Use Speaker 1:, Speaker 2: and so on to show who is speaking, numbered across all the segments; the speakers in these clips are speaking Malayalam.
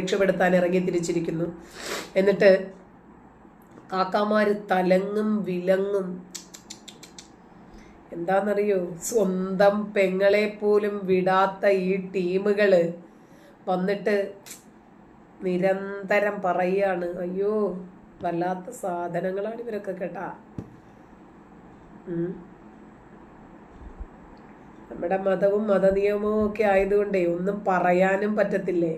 Speaker 1: രക്ഷപ്പെടുത്താൻ ഇറങ്ങി തിരിച്ചിരിക്കുന്നു. എന്നിട്ട് കാക്കാമാർ തലങ്ങും വിലങ്ങും എന്താണെന്നറിയോ സ്വന്തം പെങ്ങളെ പോലും വിടാത്ത ഈ ടീമുകൾ വന്നിട്ട് നിരന്തരം പറയാണ് അയ്യോ വല്ലാത്ത സാധനങ്ങളാണ് ഇവരൊക്കെ കേട്ടാ. നമ്മുടെ മതവും മതനിയമവും ഒക്കെ ആയതുകൊണ്ടേ ഒന്നും പറയാനും പറ്റത്തില്ലേ?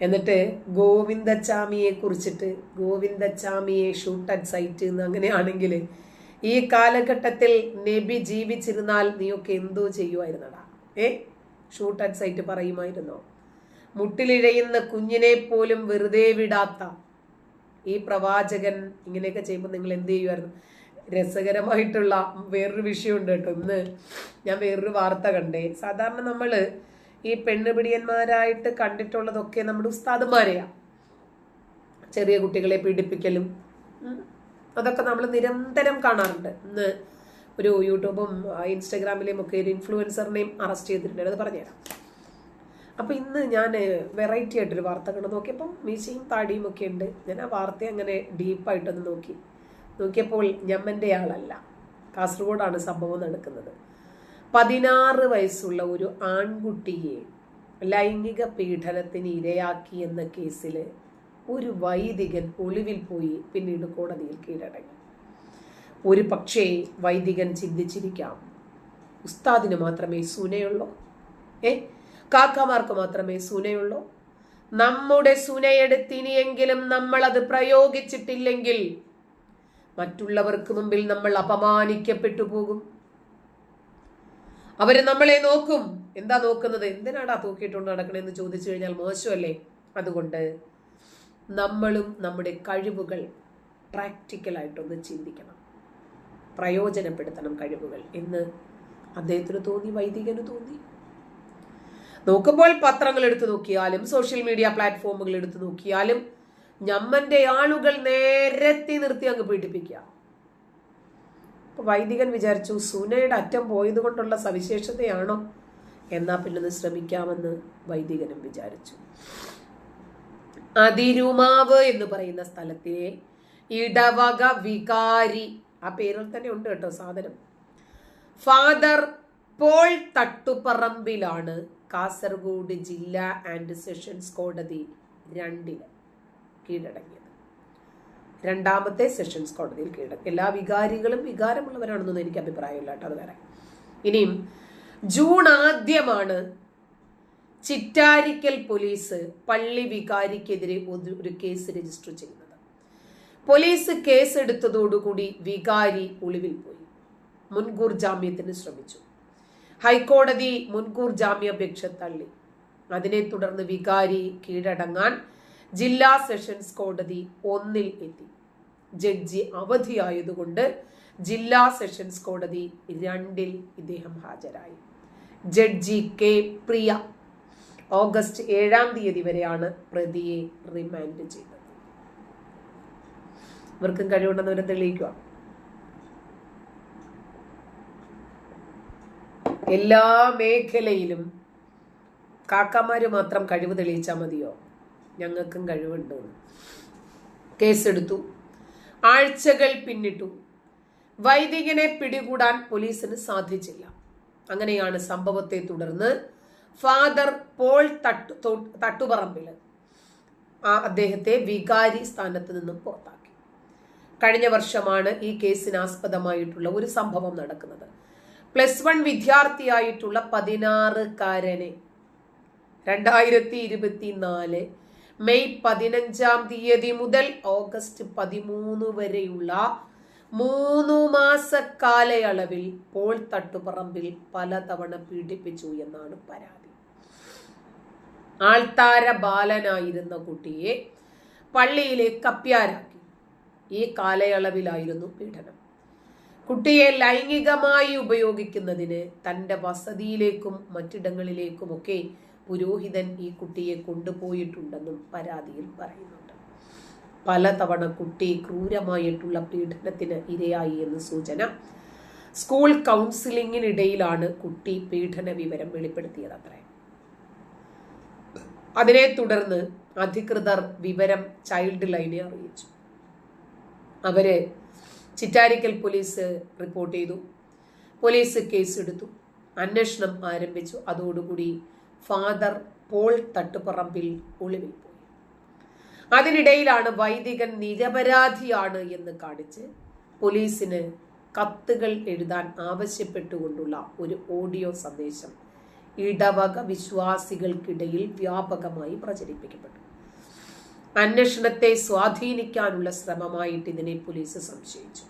Speaker 1: എന്നിട്ട് ഗോവിന്ദച്ചാമിയെ കുറിച്ചിട്ട് ഗോവിന്ദച്ചാമിയെ ഷൂട്ട് അറ്റ് സൈറ്റ് എന്ന് അങ്ങനെയാണെങ്കിൽ ഈ കാലഘട്ടത്തിൽ നബി ജീവിച്ചിരുന്നാൽ നീയൊക്കെ എന്തോ ചെയ്യുമായിരുന്നടാ. ഏ? ഷൂട്ട് അറ്റ് സൈറ്റ് പറയുമായിരുന്നോ? മുട്ടിലിഴയുന്ന കുഞ്ഞിനെ പോലും വെറുതെ വിടാത്ത ഈ പ്രവാചകൻ ഇങ്ങനെയൊക്കെ ചെയ്യുമ്പോൾ നിങ്ങൾ എന്ത് ചെയ്യുമായിരുന്നു? രസകരമായിട്ടുള്ള വേറൊരു വിഷയമുണ്ട് കേട്ടോ. ഇന്ന് ഞാൻ വേറൊരു വാർത്ത കണ്ടേ. സാധാരണ നമ്മൾ ഈ പെണ്ണുപിടിയന്മാരായിട്ട് കണ്ടിട്ടുള്ളതൊക്കെ നമ്മുടെ ഉസ്താദുമാരെയാണ് ചെറിയ കുട്ടികളെ പീഡിപ്പിക്കലും. അതൊക്കെ നമ്മൾ നിരന്തരം കാണാറുണ്ട്. ഇന്ന് ഒരു യൂട്യൂബും ഇൻസ്റ്റഗ്രാമിലെയും ഒക്കെ ഒരു ഇൻഫ്ലുവൻസറിനെയും അറസ്റ്റ് ചെയ്തിട്ടുണ്ട്. അത് പറഞ്ഞുതരാം. അപ്പോൾ ഇന്ന് ഞാൻ വെറൈറ്റി ആയിട്ടൊരു വാർത്ത കണ്ടു. നോക്കിയപ്പം മീശയും താടിയും ഒക്കെ ഉണ്ട്. ഞാൻ ആ വാർത്ത അങ്ങനെ ഡീപ്പായിട്ടൊന്ന് നോക്കി. നോക്കിയപ്പോൾ ഞമ്മന്റെ ആളല്ല. കാസർഗോഡാണ് സംഭവം നടക്കുന്നത്. പതിനാറ് വയസ്സുള്ള ഒരു ആൺകുട്ടിയെ ലൈംഗിക പീഡനത്തിന് ഇരയാക്കി എന്ന കേസിൽ ഒരു വൈദികൻ ഒളിവിൽ പോയി പിന്നീട് കോടതിയിൽ കീഴടങ്ങി. ഒരു പക്ഷേ വൈദികൻ ചിന്തിച്ചിരിക്കാം ഉസ്താദിന് മാത്രമേ സുനയുള്ളൂ. ഏ കാക്കമാർക്ക് മാത്രമേ സുനയുള്ളൂ. നമ്മുടെ സുനയെടുത്തിനിയെങ്കിലും നമ്മൾ അത് പ്രയോഗിച്ചിട്ടില്ലെങ്കിൽ മറ്റുള്ളവർക്ക് മുമ്പിൽ നമ്മൾ അപമാനിക്കപ്പെട്ടു പോകും. അവർ നമ്മളെ നോക്കും. എന്താ നോക്കുന്നത്? എന്തിനാടാ തൂക്കിയിട്ടുണ്ട് നടക്കണമെന്ന് ചോദിച്ചു കഴിഞ്ഞാൽ മോശമല്ലേ? അതുകൊണ്ട് നമ്മളും നമ്മുടെ കഴിവുകൾ പ്രാക്ടിക്കലായിട്ടൊന്ന് ചിന്തിക്കണം. പ്രയോജനപ്പെടുത്തണം കഴിവുകൾ. എന്ന് അദ്ദേഹത്തിന് തോന്നി വൈദികന് തോന്നി. നോക്കുമ്പോൾ പത്രങ്ങൾ എടുത്തു നോക്കിയാലും സോഷ്യൽ മീഡിയ പ്ലാറ്റ്ഫോമുകൾ എടുത്തു നോക്കിയാലും ഞമ്മന്റെ ആളുകൾ നേരത്തെ നിർത്തി അങ്ങ് പീഡിപ്പിക്കുക. വൈദികൻ വിചാരിച്ചു സുനയുടെ അറ്റം പോയതുകൊണ്ടുള്ള സവിശേഷതയാണോ? എന്നാ പിന്നെ ശ്രമിക്കാമെന്ന് വൈദികനും വിചാരിച്ചു. അതിരുമാവ് എന്ന് പറയുന്ന സ്ഥലത്തിലെ ഇടവക വികാരി ആ പേരിൽ തന്നെ ഉണ്ട് കേട്ടോ സാധനം. ഫാദർ പോൾ തട്ടുപറമ്പിലാണ് കാസർഗോഡ് ജില്ലാ ആൻഡ് സെഷൻസ് കോടതി രണ്ടിൽ കീഴടങ്ങിയത്. രണ്ടാമത്തെ സെഷൻസ് കോടതിയിൽ കീഴടക്കും. എല്ലാ വികാരികളും വികാരമുള്ളവരാണെന്നൊന്നും എനിക്ക് അഭിപ്രായമില്ല കേട്ടോ അത് വേറെ. ഇനിയും ജൂൺ ആദ്യമാണ് ചിറ്റാരിക്കൽ പോലീസ് പള്ളി വികാരിക്കെതിരെ ഒരു കേസ് രജിസ്റ്റർ ചെയ്യുന്നത്. പോലീസ് കേസ് എടുത്തതോടുകൂടി വികാരി ഒളിവിൽ പോയി. മുൻകൂർ ജാമ്യത്തിന് ശ്രമിച്ചു. ഹൈക്കോടതി മുൻകൂർ ജാമ്യാപേക്ഷ തള്ളി. അതിനെ തുടർന്ന് വികാരി കീഴടങ്ങാൻ ജില്ലാ സെഷൻസ് കോടതി ഒന്നിൽ എത്തി. ജഡ്ജി അവധിയായതുകൊണ്ട് ജില്ലാ സെഷൻസ് കോടതി രണ്ടിൽ ഇദ്ദേഹം ഹാജരായി. ജഡ്ജി കെ പ്രിയ ഓഗസ്റ്റ് ഏഴാം തീയതി വരെയാണ് പ്രതിയെ റിമാൻഡ് ചെയ്തത്. ഇവർക്കും കഴിവുണ്ടെന്ന് ഇവരെ തെളിയിക്കുക. എല്ലാ മേഖലയിലും കാക്കമാര് മാത്രം കഴിവ് തെളിയിച്ചാൽ മതിയോ? ഞങ്ങൾക്കും കഴിവുണ്ട്. കേസെടുത്തു. ആഴ്ചകൾ പിന്നിട്ടു. വൈദികനെ പിടികൂടാൻ പോലീസിന് സാധിച്ചില്ല. അങ്ങനെയാണ് സംഭവത്തെ തുടർന്ന് ഫാദർ പോൾ തട്ടു തട്ടുപറമ്പിൽ അദ്ദേഹത്തെ വികാരി സ്ഥാനത്ത് നിന്നും പുറത്താക്കി. കഴിഞ്ഞ വർഷമാണ് ഈ കേസിന് ആസ്പദമായിട്ടുള്ള ഒരു സംഭവം നടക്കുന്നത്. പ്ലസ് വൺ വിദ്യാർത്ഥിയായിട്ടുള്ള പതിനാറുകാരനെ രണ്ടായിരത്തി ഇരുപത്തിനാല് മെയ് പതിനഞ്ചാം തീയതി മുതൽ ഓഗസ്റ്റ് പതിമൂന്ന് വരെയുള്ള മൂന്നു മാസ കാലയളവിൽ പോൾ തട്ടുപറമ്പിൽ പലതവണ പീഡിപ്പിച്ചു എന്നാണ് പരാതി. ആൾത്താര ബാലനായിരുന്ന കുട്ടിയെ പള്ളിയിലെ കപ്പ്യാരാക്കി. ഈ കാലയളവിലായിരുന്നു പീഡനം. കുട്ടിയെ ലൈംഗികമായി ഉപയോഗിക്കുന്നതിന് തന്റെ വസതിയിലേക്കും മറ്റിടങ്ങളിലേക്കുമൊക്കെ പുരോഹിതൻ ഈ കുട്ടിയെ കൊണ്ടുപോയിട്ടുണ്ടെന്നും പരാതിയിൽ പറയുന്നുണ്ട്. പലതവണ കുട്ടി ക്രൂരമായിട്ടുള്ള പീഡനത്തിന് ഇരയായി എന്ന് സൂചന. സ്കൂൾ കൗൺസിലിങ്ങിനിടയിലാണ് കുട്ടി പീഡന വിവരം വെളിപ്പെടുത്തിയത് അത്രേ. അതിനെ തുടർന്ന് അധികൃതർ വിവരം ചൈൽഡ് ലൈനെ അറിയിച്ചു. അവർ ചിറ്റാരിക്കൽ പോലീസ് റിപ്പോർട്ട് ചെയ്തു. പോലീസ് കേസെടുത്തു. അന്വേഷണം ആരംഭിച്ചു. അതോടുകൂടി ഫാദർ പോൾ തട്ടുപറമ്പിൽ ഒളിവിൽ പോയി. അതിനിടയിലാണ് വൈദികൻ നിരപരാധിയാണ് എന്ന് കാണിച്ച് പോലീസിന് കത്തുകൾ എഴുതാൻ ആവശ്യപ്പെട്ടുകൊണ്ടുള്ള ഒരു ഓഡിയോ സന്ദേശം ഇടവക വിശ്വാസികൾക്കിടയിൽ വ്യാപകമായി പ്രചരിപ്പിക്കപ്പെട്ടു. അന്വേഷണത്തെ സ്വാധീനിക്കാനുള്ള ശ്രമമായിട്ട് ഇതിനെ പോലീസ് സംശയിച്ചു.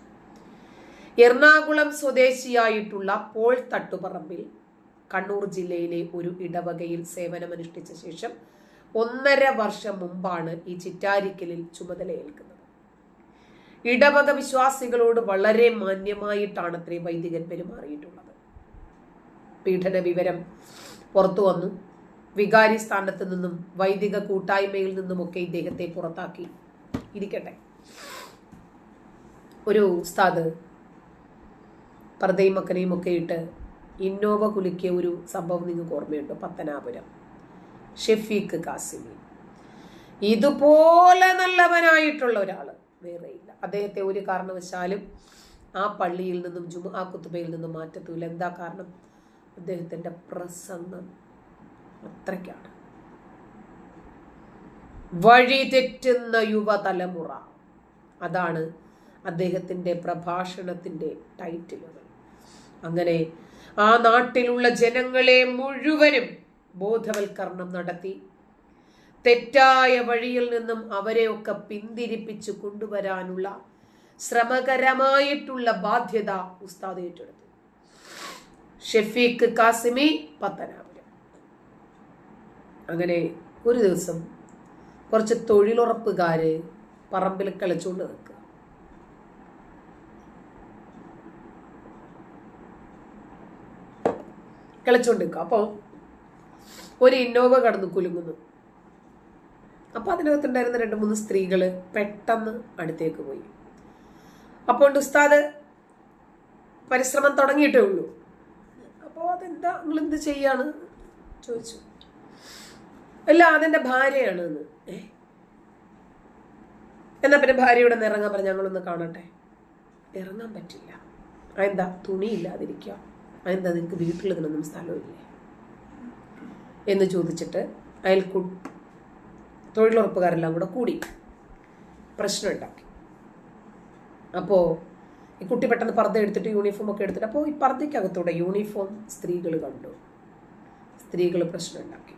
Speaker 1: എറണാകുളം സ്വദേശിയായിട്ടുള്ള പോൾ തട്ടുപറമ്പിൽ കണ്ണൂർ ജില്ലയിലെ ഒരു ഇടവകയിൽ സേവനമനുഷ്ഠിച്ച ശേഷം ഒന്നര വർഷം മുമ്പാണ് ഈ ചിറ്റാരിക്കലിൽ ചുമതലയേൽക്കുന്നത്. ഇടവക വിശ്വാസികളോട് വളരെ മാന്യമായിട്ടാണ് അത്രയും വൈദികൻ പെരുമാറിയിട്ടുള്ളത്. പീഡന വിവരം പുറത്തു വന്നു. വികാരി സ്ഥാനത്ത് നിന്നും വൈദിക കൂട്ടായ്മയിൽ നിന്നുമൊക്കെ ഇദ്ദേഹത്തെ പുറത്താക്കി. ഇരിക്കട്ടെ. ഒരു ഉസ്താദ് പർദ്ദയും മക്കനെയും ഒക്കെ ഇട്ട് ഇന്നോവ കുലുക്കിയ ഒരു സംഭവം നിങ്ങൾക്ക് ഓർമ്മയുണ്ടോ? പത്തനാപുരം. ഷെഫീഖ് കാസിമി ഇതുപോലെ നല്ലവനായിട്ടുള്ള ഒരാൾ വേറെയില്ല. അദ്ദേഹത്തെ ഒരു കാരണവശാലും ആ പള്ളിയിൽ നിന്നും ജുമാ കുത്തുബയിൽ നിന്നും മാറ്റത്തൂല എന്താ കാരണം? അദ്ദേഹത്തിന്റെ പ്രസംഗം അത്രയ്ക്കാണ്. വഴി തെറ്റുന്ന യുവതലമുറ. അതാണ് അദ്ദേഹത്തിന്റെ പ്രഭാഷണത്തിന്റെ ടൈറ്റിലുകൾ. അങ്ങനെ ആ നാട്ടിലുള്ള ജനങ്ങളെ മുഴുവനും ബോധവൽക്കരണം നടത്തി. തെറ്റായ വഴിയിൽ നിന്നും അവരെയൊക്കെ പിന്തിരിപ്പിച്ചു കൊണ്ടുവരാനുള്ള ശ്രമകരമായിട്ടുള്ള ബാധ്യത ഉസ്താദ് ഏറ്റെടുത്തു. ഷെഫീഖ് കാസിമി പത്തനാപുരം. അങ്ങനെ ഒരു ദിവസം കുറച്ച് തൊഴിലുറപ്പുകാര് പറമ്പിൽ കളിച്ചുകൊണ്ട് നിൽക്കുക. കളിച്ചുകൊണ്ട് നിൽക്കുക അപ്പോൾ ഒരു ഇന്നോവ കടന്ന് കുലുങ്ങുന്നു. അപ്പോൾ അതിനകത്തുണ്ടായിരുന്ന രണ്ട് മൂന്ന് സ്ത്രീകൾ പെട്ടെന്ന് അടുത്തേക്ക് പോയി. അപ്പോൾ ഉസ്താദ് പരിശ്രമം തുടങ്ങിയിട്ടേ ഉള്ളൂ. അപ്പോൾ അതെന്താ നിങ്ങൾ എന്ത് ചെയ്യാണ്? ചോദിച്ചു. അല്ല അതെന്റെ ഭാര്യയാണ് എന്ന്. ഏ? എന്നാ പിന്നെ ഭാര്യയുടെ ഇറങ്ങാൻ പറഞ്ഞ ഞങ്ങളൊന്ന് കാണട്ടെ? ഇറങ്ങാൻ പറ്റില്ല. എന്താ തുണിയില്ലാതിരിക്കുക അതെന്താ നിനക്ക് വീട്ടിൽ ഇതിനൊന്നും സ്ഥലമില്ലേ? എന്ന് ചോദിച്ചിട്ട് അയൽക്കു തൊഴിലുറപ്പുകാരെല്ലാം കൂടെ കൂടി പ്രശ്നമുണ്ടാക്കി അപ്പോൾ ഈ കുട്ടി പെട്ടെന്ന് പർദ്ദ എടുത്തിട്ട് യൂണിഫോം ഒക്കെ എടുത്തിട്ട് അപ്പോൾ ഈ പർദ്ദയ്ക്കകത്തൂടെ യൂണിഫോം സ്ത്രീകൾ കണ്ടു. സ്ത്രീകൾ പ്രശ്നം ഉണ്ടാക്കി.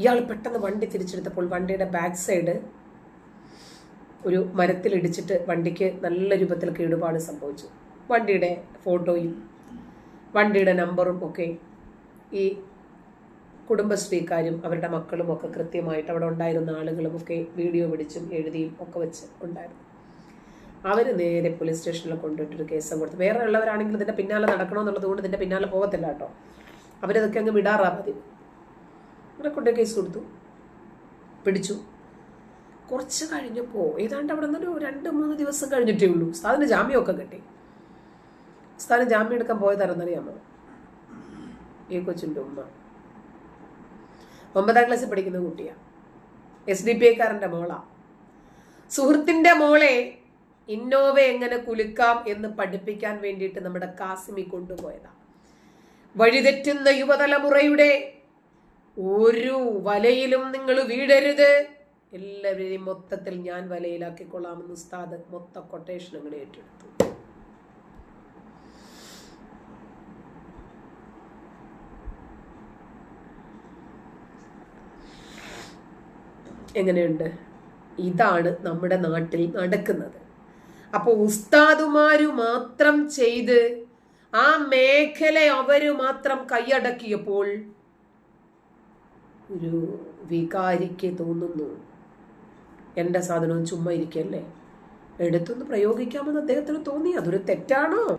Speaker 1: ഇയാൾ പെട്ടെന്ന് വണ്ടി തിരിച്ചെടുത്തപ്പോൾ വണ്ടിയുടെ ബാക്ക് സൈഡ് ഒരു മരത്തിലിടിച്ചിട്ട് വണ്ടിക്ക് നല്ല രൂപത്തിൽ കേടുപാട് സംഭവിച്ചു. വണ്ടിയുടെ ഫോട്ടോയും വണ്ടിയുടെ നമ്പറും ഒക്കെ ഈ കുടുംബശ്രീക്കാരും അവരുടെ മക്കളും ഒക്കെ കൃത്യമായിട്ട് അവിടെ ഉണ്ടായിരുന്ന ആളുകളും ഒക്കെ വീഡിയോ പിടിച്ചും എഴുതിയും ഒക്കെ വെച്ച് ഉണ്ടായിരുന്നു. അവർ നേരെ പോലീസ് സ്റ്റേഷനിൽ കൊണ്ടുപോയിട്ടൊരു കേസ് കൊടുത്തു. വേറെ ഉള്ളവരാണെങ്കിൽ ഇതിന്റെ പിന്നാലെ നടക്കണമെന്നുള്ളത് കൊണ്ട് ഇതിന്റെ പിന്നാലെ പോകത്തില്ല കേട്ടോ. അവരതൊക്കെ അങ്ങ് വിടാറാ മതി. അവരെ കൊണ്ട് കേസ് കൊടുത്തു. പിടിച്ചു. കുറച്ച് കഴിഞ്ഞപ്പോൾ ഏതാണ്ട് അവിടെ നിന്നൊരു രണ്ട് മൂന്ന് ദിവസം കഴിഞ്ഞിട്ടേ ഉള്ളൂ. സാധന ജാമ്യമൊക്കെ കിട്ടി. ഉസ്താദിന് ജാമ്യം എടുക്കാൻ പോയതാരെന്നറിയാമോ ഈ കൊച്ചിന്റെ ഉമ്മ. ഒമ്പതാം ക്ലാസ്സിൽ പഠിക്കുന്ന കുട്ടിയാണ് എസ് ഡി പി ഐക്കാരന്റെ മോളാ. സുഹൃത്തിന്റെ മോളെ ഇന്നോവ എങ്ങനെ കുലുക്കാം എന്ന് പഠിപ്പിക്കാൻ വേണ്ടിയിട്ട് നമ്മുടെ കാസിമി കൊണ്ടുപോയതാ. വഴിതെറ്റുന്ന യുവതലമുറയുടെ ഒരു വലയിലും നിങ്ങൾ വീടരുത്. എല്ലാവരെയും മൊത്തത്തിൽ ഞാൻ വലയിലാക്കിക്കൊള്ളാമെന്ന് ഉസ്താദ് മൊത്ത കൊട്ടേഷൻ അങ്ങനെ ഏറ്റെടുത്തു. എങ്ങനെയുണ്ട്? ഇതാണ് നമ്മുടെ നാട്ടിൽ നടക്കുന്നത്. അപ്പോൾ ഉസ്താദുമാരു മാത്രം ചെയ്ത് ആ മേഖല അവർ മാത്രം കൈയടക്കിയപ്പോൾ ഒരു വികാരിക്ക് തോന്നുന്നു. എന്റെ സാധനവും ചുമ്മാ ഇരിക്കല്ലേ? എടുത്തൊന്ന് പ്രയോഗിക്കാമെന്ന് അദ്ദേഹത്തിന് തോന്നി. അതൊരു തെറ്റാണോ?